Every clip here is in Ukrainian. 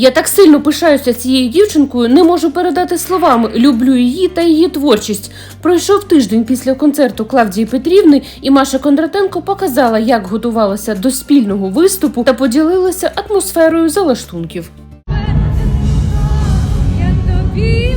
Я так сильно пишаюся цією дівчинкою, не можу передати словами. Люблю її та її творчість. Пройшов тиждень після концерту Клавдії Петрівни, і Маша Кондратенко показала, як готувалася до спільного виступу та поділилася атмосферою залаштунків. Я тобі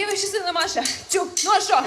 Яке ви щасливе, Маша. Чу, ну а що?